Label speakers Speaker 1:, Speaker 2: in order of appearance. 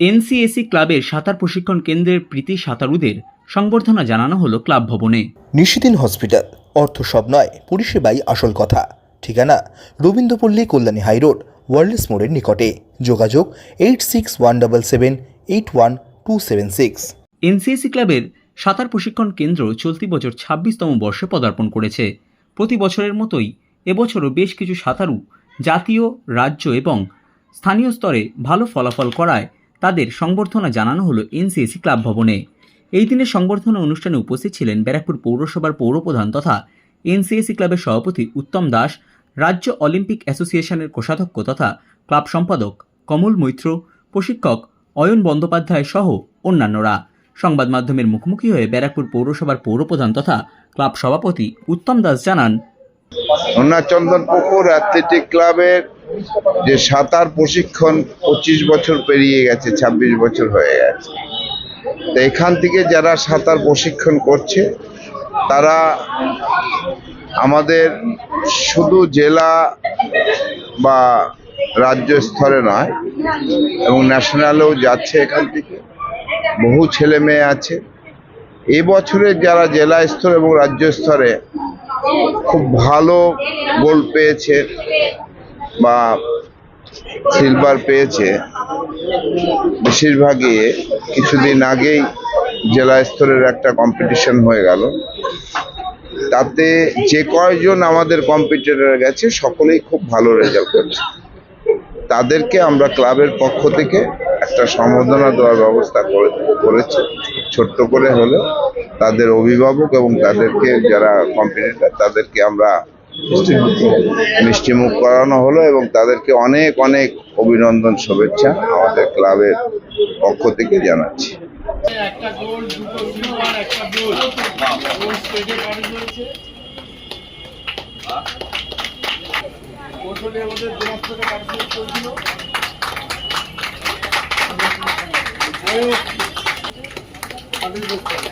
Speaker 1: এনসিএসি ক্লাবের সাঁতার প্রশিক্ষণ কেন্দ্রের প্রীতি সাঁতারুদের সংবর্ধনা জানানো হলো ক্লাব ভবনে।
Speaker 2: নিশিদিন হসপিটাল অর্থ সব নয় পরিষেবাই আসল কথা। ঠিকানা রবীন্দ্রপল্লী কল্যাণী হাইরোড ওয়ার্ল্ডস মোড়ের নিকটে। যোগাযোগ eight six one double seven eight one two seven six
Speaker 1: NCAC ক্লাবের সাঁতার প্রশিক্ষণ কেন্দ্র চলতি বছর ছাব্বিশতম বর্ষে পদার্পণ করেছে। প্রতি বছরের মতোই এবছরও বেশ কিছু সাঁতারু জাতীয় রাজ্য এবং স্থানীয় স্তরে ভালো ফলাফল করায় তাদের সংবর্ধনা জানানো হলো এনসিএসি ক্লাব ভবনে। এই দিনের সংবর্ধনা অনুষ্ঠানে উপস্থিত ছিলেন ব্যারাকপুর পৌরসভার পৌরপ্রধান তথা এনসিএসি ক্লাবের সভাপতি উত্তম দাস, রাজ্য অলিম্পিক অ্যাসোসিয়েশনের কোষাধ্যক্ষ তথা ক্লাব সম্পাদক কমল মৈত্র, প্রশিক্ষক অয়ন বন্দ্যোপাধ্যায় সহ অন্যান্যরা। সংবাদ মাধ্যমের মুখোমুখি হয়ে ব্যারাকপুর পৌরসভার পৌরপ্রধান তথা ক্লাব সভাপতি উত্তম দাস জানান
Speaker 3: চন্দন পুকুর অ্যাথলেটিক ক্লাবের যে সাঁতার প্রশিক্ষণ পঁচিশ বছর পেরিয়ে গেছে ২৬ বছর হয়ে গেছে। তো এখান থেকে যারা সাঁতার প্রশিক্ষণ করছে, তারা আমাদের শুধু জেলা বা রাজ্য স্তরে নয়, এবং ন্যাশনালেও যাচ্ছে এখান থেকে। বহু ছেলে মেয়ে আছে। এবছরে যারা জেলা স্তর এবং রাজ্য স্তরে খুব ভালো গোল পেয়েছে বা সিলভার পেয়েছে, বেশিরভাগই কিছুদিন আগেই জেলা স্তরের একটা কম্পিটিশন হয়ে গেল। তাতে যে কয়জন আমাদের কম্পিটিটর গেছে, সকলেই খুব ভালো রেজাল্ট করছে। তাদেরকে আমরা ক্লাবের পক্ষ থেকে একটা সম্বোধনা দেওয়ার ব্যবস্থা করে, করেছি। ছোট্ট করে হলে তাদের অভিভাবক এবং তাদেরকে যারা কম্পিটিটর তাদেরকে আমরা মিষ্টি মুখ করানো হলো। এবং তাদেরকে অনেক অনেক অভিনন্দন শুভেচ্ছা আমাদের ক্লাবের পক্ষ থেকে জানাচ্ছি।
Speaker 4: একটা গোল দুটো সিলভার একটা গোল। গোল স্টেজে পানি হয়েছে কৌশলে আমাদের জেলা স্তরে পার্টিসিপেট করেছিল। ওই participate